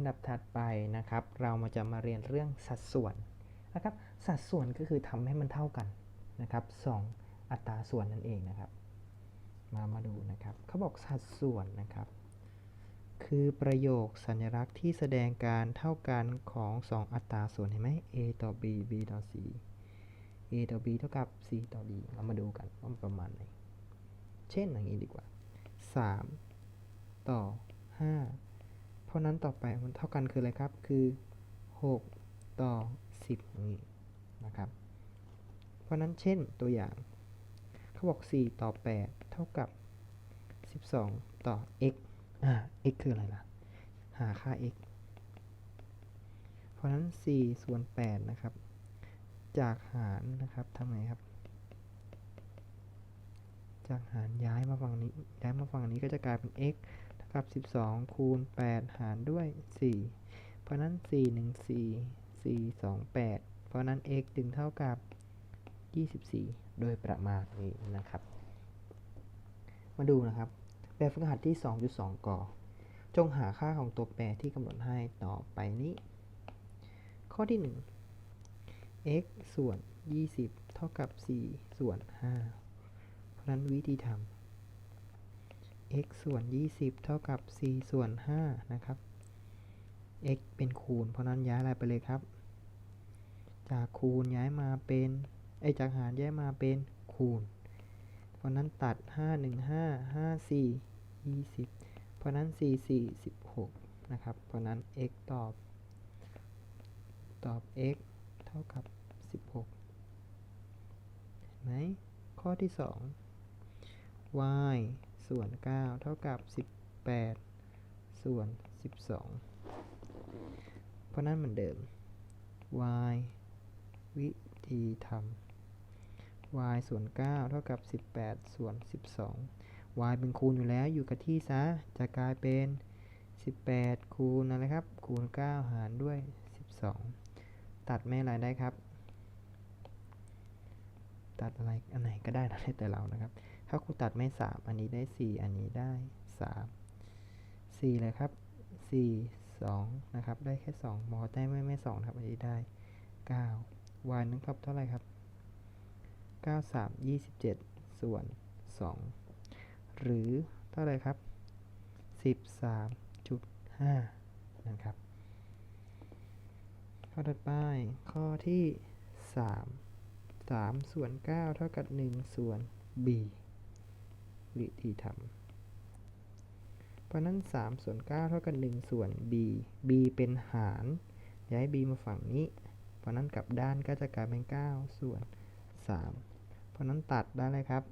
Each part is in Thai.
ำดับถัดไปนะครับ เรามาจะมาเรียนเรื่องสัดส่วนนะครับ สัดส่วนก็คือทำให้มันเท่ากันนะครับสองอัตราส่วนนั่นเองนะครับ มามาดูนะครับเขาบอกสัดส่วนนะครับ คือประโยคสัญลักษณ์ที่แสดงการเท่ากันของ 2 อัตราส่วนเห็นไหม a ต่อ b b ต่อ c a ต่อ b เท่ากับ c ต่อ d เรามาดูกันว่ามันประมาณไหน เช่นอย่างนี้ดีกว่า 3 ต่อ 5 ราะนั้นต่อไปมันเท่ากันคืออะไรครับ คือ 6 ต่อ 10 นี้นะครับ เพราะนั้นเช่นตัวอย่างเขาบอก 4 ต่อ 8 เท่ากับ 12 ต่อ x อ่า x คืออะไรล่ะ หาค่า x เพราะนั้น 4 ส่วน 8 นะครับ จากหารนะครับทำไงครับ จากหารย้ายมาฝั่งนี้ย้ายมาฝั่งนี้ก็จะกลายเป็น x กับ 12 คูณ 8 หารด้วย 4 เพราะนั้น 4 1 4 4 2 8 เพราะนั้น x จึงเท่ากับ 24 โดยประมาณนี้นะครับ มาดูนะครับ แบบฝึกหัดที่ 2.2 กอจงหาค่าของตัวแปรที่กำหนดให้ต่อไปนี้ ข้อที่ 1 x ส่วน 20 เท่ากับ 4 ส่วน 5 เพราะนั้นวิธีทำ x ส่วน 20 เท่ากับ4ส่วน 5 นะครับ x เป็นคูณ เพราะนั้นย้ายอะไรไปเลยครับ จากคูณย้ายมาเป็นไอจากหารย้ายมาเป็นคูณ เพราะนั้นตัด 5 1 5 5 4 20 เพราะนั้น 4 4 16 นะครับ เพราะนั้น x ตอบ ตอบ x เท่ากับ 16 เห็นไหมข้อที่ 2 y ส่วน 9 เท่ากับ 18 ส่วน 12 เพราะนั้นเหมือนเดิม y วิธีทำ y ส่วน 9 เท่ากับ 18 ส่วน 12 y เป็นคูณอยู่แล้วอยู่กับที่ซะ จะกลายเป็น 18 คูณอะไรครับ คูณ 9 หารด้วย 12 ตัดแม่อะไรได้ครับ ตัดอะไรอันไหนก็ได้นะแต่เรานะครับ ถ้าครูตัดไม่ 3 อันนี้ได้ 4 อันนี้ได้ 3 4 เลยครับ 4 2 นะครับ ได้แค่ 2 มอได้ไม่ไม่2ครับ อันนี้ได้ 9 y นึงครับเท่าไหร่ครับ 9 3 27 ส่วน 2 หรือเท่าไหร่ครับ 13.5 นะครับ ข้อถัดไป ข้อที่ 3 3 ส่วน 9 เท่ากับ 1 ส่วน b วิธีทำเพราะนั้น 3 ส่วน 9 เท่ากับ 1 ส่วน b b เป็นหารย้าย b มาฝั่งนี้ เพราะนั้นกลับด้านก็จะกลายเป็น 9 ส่วน 3 เพราะนั้นตัดได้เลยครับ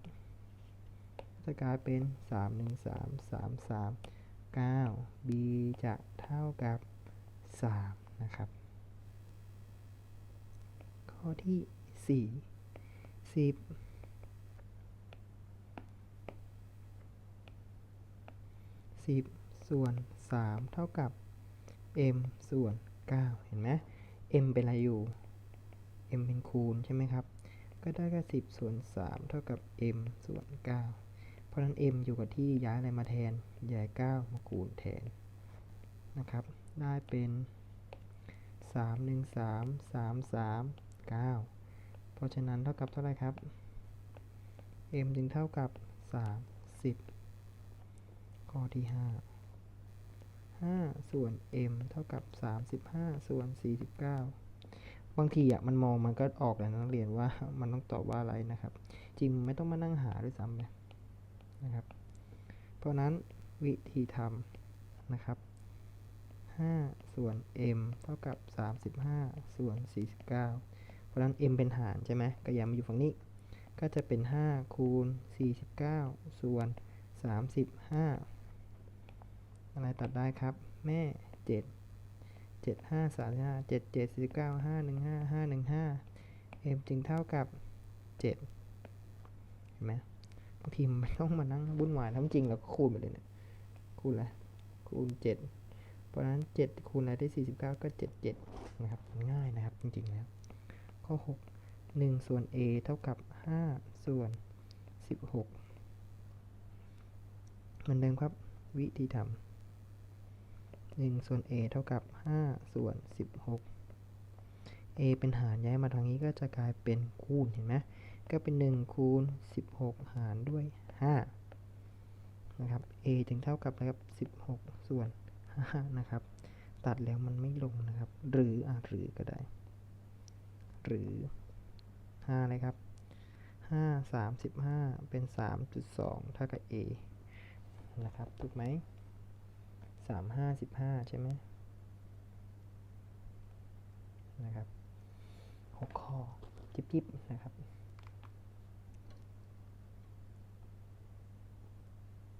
จะกลายเป็น 3 1 3 3 3 9 b จะเท่ากับ 3 นะครับ ข้อที่ 4 10 10 ส่วน 3 เท่ากับ m ส่วน 9 เห็นไหม m เป็นอะไรอยู่ m เป็นคูณใช่ไหมครับ ก็ได้แค่10 ส่วน 3 เท่ากับ m ส่วน 9 เพราะนั้น m อยู่กับที่ย้ายอะไรมาแทน ย้าย 9 มาคูณแทนนะครับ ได้เป็น 3 1 3 3 3 9 เพราะฉะนั้นเท่ากับเท่าไหร่ครับ m จึงเท่ากับ 30 ข้อที่ 5 5 ส่วน m เท่ากับ 35 ส่วน 49 บางทีอะมันมองมันก็ออกแล้วนักเรียนว่ามันต้องตอบว่าอะไรนะครับ จริงไม่ต้องมานั่งหาด้วยซ้ำเลยนะครับ เพราะนั้นวิธีทำนะครับ 5 ส่วน m เท่ากับ 35 ส่วน 49 เพราะนั้น m เป็นหารใช่ไหมก็ย้ายมาอยู่ฝั่งนี้ ก็จะเป็น 5 คูณ 49 ส่วน 35 อะไรตัดได้ครับ แม่7 7 5 35 7 7 49 5 1 5 5 1 5 m จึงเท่ากับ7เห็นไหมบางทีมันต้องมานั่งวุ่นวายทั้งจริงเราก็คูณไปเลยเนะี่ยคูณอะไรคูณ7เพราะฉะนั้น7คูณอะไรได้49ก็77นะครับง่ายนะครับจริงๆแล้วข้อ6 1ส่วน a เท่ากับ5ส่วน16เหมือนเดิมครับวิธีทำ 1ส่วน a เท่ากับ 5 ส่วน 16 a เป็นหารย้ายมาทางนี้ก็จะกลายเป็นคูณเห็นไหมก็เป็น 1 คูณ 16 หารด้วย 5 นะครับ a จึงเท่ากับอะครับ 16 ส่วน 5 นะครับ ตัดแล้วมันไม่ลงนะครับ หรืออะหรือก็ได้ หรือ 5 เลยครับ 5 35 เป็น 3.2 เท่ากับ a นะครับ ถูกไหม สามห้าสิบห้าใช่ไหมนะครับหกข้อจิบๆนะครับ